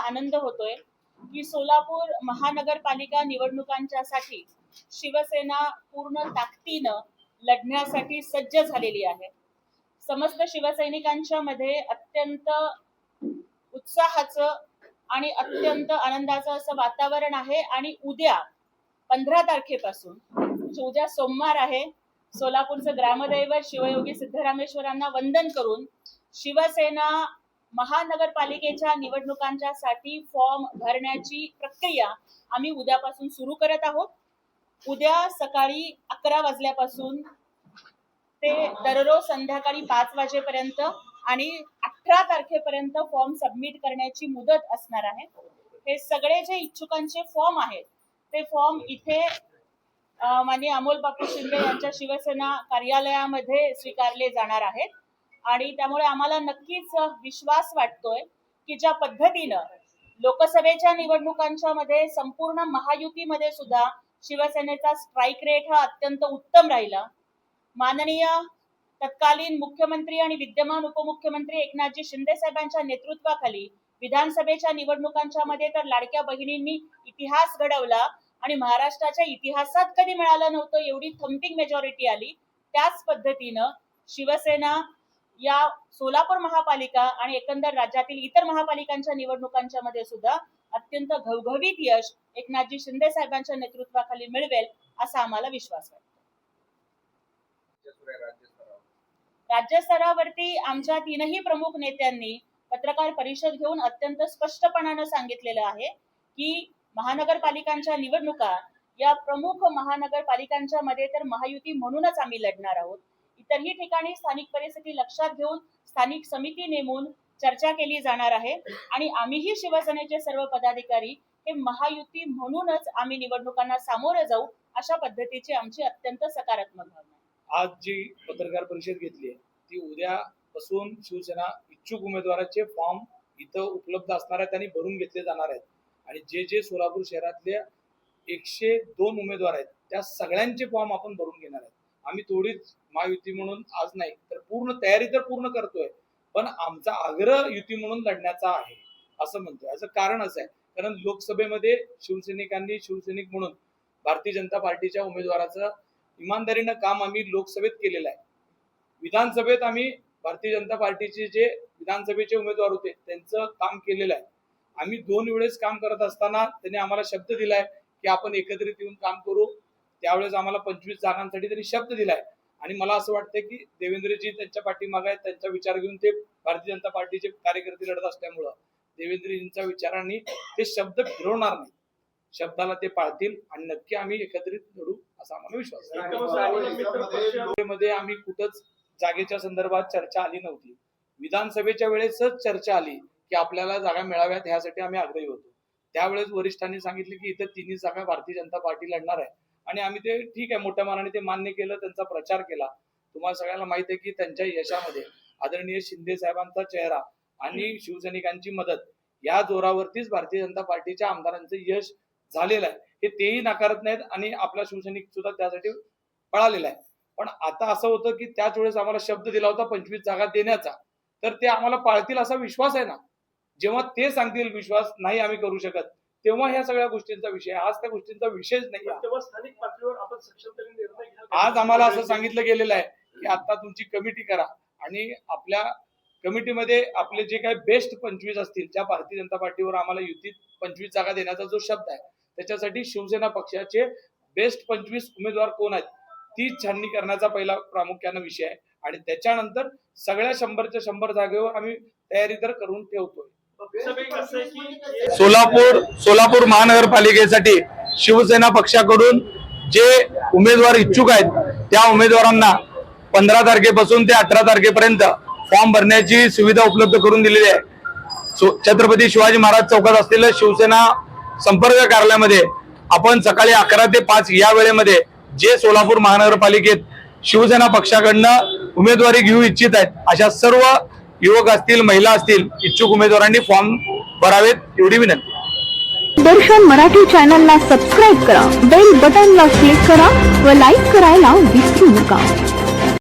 आनंद होतोय की सोलापूर महानगरपालिका निवडणुकांच्यासाठी शिवसेना पूर्ण ताकदीनं लढण्यासाठी सज्ज झालेली आहे. समस्त शिवसैनिकांच्या मध्ये अत्यंत उत्साहाचं आणि अत्यंत आनंदाचं असं वातावरण आहे आणि उद्या पंधरा तारखेपासून म्हणजे उद्या सोमवार आहे सोलापूरचं ग्रामदैवत शिवयोगी सिद्धरामेश्वरांना वंदन करून शिवसेना महानगरपालिकेच्या निवडणुकांच्या साठी फॉर्म भरण्याची प्रक्रिया आम्ही उद्यापासून सुरू करत आहोत. उद्या सकाळी अकरा वाजल्यापासून ते दररोज संध्याकाळी पाच वाजेपर्यंत आणि अठरा तारखेपर्यंत फॉर्म सबमिट करण्याची मुदत असणार आहे. हे सगळे जे इच्छुकांचे फॉर्म आहेत ते फॉर्म इथे माननीय अमोल बापू शिंदे यांच्या शिवसेना कार्यालयामध्ये स्वीकारले जाणार आहेत. आणि त्यामुळे आम्हाला नक्कीच विश्वास वाटतोय की ज्या पद्धतीनं लोकसभेच्या निवडणुकांच्या मध्ये संपूर्ण महायुतीमध्ये सुद्धा शिवसेनेचा स्ट्राईक रेट हा अत्यंत उत्तम राहिला. माननीय तत्कालीन मुख्यमंत्री आणि विद्यमान उपमुख्यमंत्री एकनाथजी शिंदे साहेबांच्या नेतृत्वाखाली विधानसभेच्या निवडणुकांच्या मध्ये तर लाडक्या बहिणींनी इतिहास घडवला आणि महाराष्ट्राच्या इतिहासात कधी मिळालं नव्हतं एवढी थम्पिंग मेजॉरिटी आली. त्याच पद्धतीनं शिवसेना या सोलापूर महापालिका आणि एकंदर राज्यातील इतर महापालिकांच्या निवडणुकांच्या मध्ये सुद्धा अत्यंत घवघवीत यश एकनाथजी शिंदे साहेबांच्या नेतृत्वाखाली मिळवेल असा आम्हाला विश्वास वाटतो राज्य स्तरावरती आमच्या तीनही प्रमुख नेत्यांनी पत्रकार परिषद घेऊन अत्यंत स्पष्टपणानं सांगितलेलं आहे की महानगरपालिकांच्या निवडणुका या प्रमुख महानगरपालिकांच्या मध्ये तर महायुती म्हणूनच आम्ही लढणार आहोत. इतरही ठिकाणी स्थानिक परिस्थिती लक्षात घेऊन स्थानिक समिती नेमून चर्चा केली जाणार आहे. आणि आम्हीही शिवसेनेचे सर्व पदाधिकारी हे महायुती म्हणूनच आम्ही निवडणुकांना सामोरे जाऊ अशा पद्धतीची आमची अत्यंत सकारात्मक भावना आज जी पत्रकार परिषद घेतली आहे ती उद्यापासून शिवसेना इच्छुक उमेदवाराचे फॉर्म इथं उपलब्ध असणार आहेत आणि भरून घेतले जाणार आहेत. आणि जे जे सोलापूर शहरातले एकशे दोन उमेदवार आहेत त्या सगळ्यांचे फॉर्म आपण भरून घेणार आहेत. आम्ही थोडीच महायुती म्हणून आज नाही तर पूर्ण तयारी तर पूर्ण करतोय पण आमचा आग्रह युती म्हणून लढण्याचा आहे असं म्हणतोय. याचं कारण असं आहे कारण लोकसभेमध्ये शिवसैनिकांनी शिवसैनिक म्हणून भारतीय जनता पार्टीच्या उमेदवाराचं इमानदारीनं काम आम्ही लोकसभेत केलेलं आहे. विधानसभेत आम्ही भारतीय जनता पार्टीचे जे विधानसभेचे उमेदवार होते त्यांचं काम केलेलं आहे. आम्ही दोन वेळेस काम करत असताना त्यांनी आम्हाला शब्द दिलाय की आपण एकत्रित येऊन काम करू त्यावेळेस आम्हाला पंचवीस जागांसाठी त्यांनी शब्द दिलाय. आणि मला असं वाटतं की देवेंद्रजी त्यांच्या पाठीमागे आहेत त्यांचा विचार घेऊन ते भारतीय जनता पार्टीचे कार्यकर्ते लढत असल्यामुळं देवेंद्रजींच्या विचारांनी ते शब्द फिरवणार नाही शब्दाला ते पाळतील आणि नक्की आम्ही एकत्रित लढू असा आम्हाला विश्वास आहे. मध्ये आम्ही कुठंच जागेच्या संदर्भात चर्चा आली नव्हती. विधानसभेच्या वेळेसच चर्चा आली की आपल्याला जागा मिळाव्यात ह्यासाठी आम्ही आग्रही होतो. त्यावेळेस वरिष्ठांनी सांगितले की इथं तिन्ही जागा भारतीय जनता पार्टी लढणार आहे. आणि आम्ही ते ठीक आहे मोठ्या मनाने ते मान्य केलं त्यांचा प्रचार केला. तुम्हाला सगळ्यांना माहीत आहे की त्यांच्या यशामध्ये आदरणीय शिंदे साहेबांचा चेहरा आणि शिवसैनिकांची मदत या जोरावरतीच भारतीय जनता पार्टीच्या आमदारांचं यश झालेलं आहे. हे तेही नाकारत नाहीत आणि आपला शिवसैनिक सुद्धा त्यासाठी पळालेला आहे. पण आता असं होतं की त्याच वेळेस आम्हाला शब्द दिला होता पंचवीस जागा देण्याचा. तर ते आम्हाला पाळतील असा विश्वास आहे ना? जेव्हा ते सांगतील विश्वास नाही आम्ही करू शकत. तेव्हा ह्या सगळ्या गोष्टींचा विषय. आज त्या गोष्टींचा विषयच नाही स्थानिक पातळीवर आपण निर्णय आज आम्हाला असं सांगितलं गेलेलं आहे की आता तुमची कमिटी करा. आणि आपल्या कमिटीमध्ये आपले जे काही बेस्ट पंचवीस असतील ज्या भारतीय जनता पार्टीवर आम्हाला युतीत पंचवीस जागा देण्याचा जो शब्द आहे त्याच्यासाठी शिवसेना पक्षाचे बेस्ट पंचवीस उमेदवार कोण आहेत ती छाननी करण्याचा पहिला प्रामुख्यानं विषय आहे. आणि त्याच्यानंतर सगळ्या शंभरच्या शंभर जागेवर आम्ही तयारी तर करून ठेवतोय. सोलापूर सोलापूर महानगरपालिकेसाठी शिवसेना पक्षाकडून जे उमेदवार इच्छुक आहेत त्या उमेदवारांना पंधरा तारखेपासून ते अठरा तारखेपर्यंत फॉर्म भरण्याची सुविधा उपलब्ध करून दिलेली आहे. छत्रपती शिवाजी महाराज चौकात असलेलं शिवसेना संपर्क कार्यालयामध्ये आपण सकाळी अकरा ते पाच या वेळेमध्ये जे सोलापूर महानगरपालिकेत शिवसेना पक्षाकडनं उमेदवारी घेऊ इच्छित आहेत अशा सर्व युवक असतील महिला असतील इच्छुक उमेदवारांनी फॉर्म भरावेत एवढी विनंती. दर्शन मराठी चॅनलला सबस्क्राईब करा बेल बटनला क्लिक करा व लाईक करायला विसरू नका.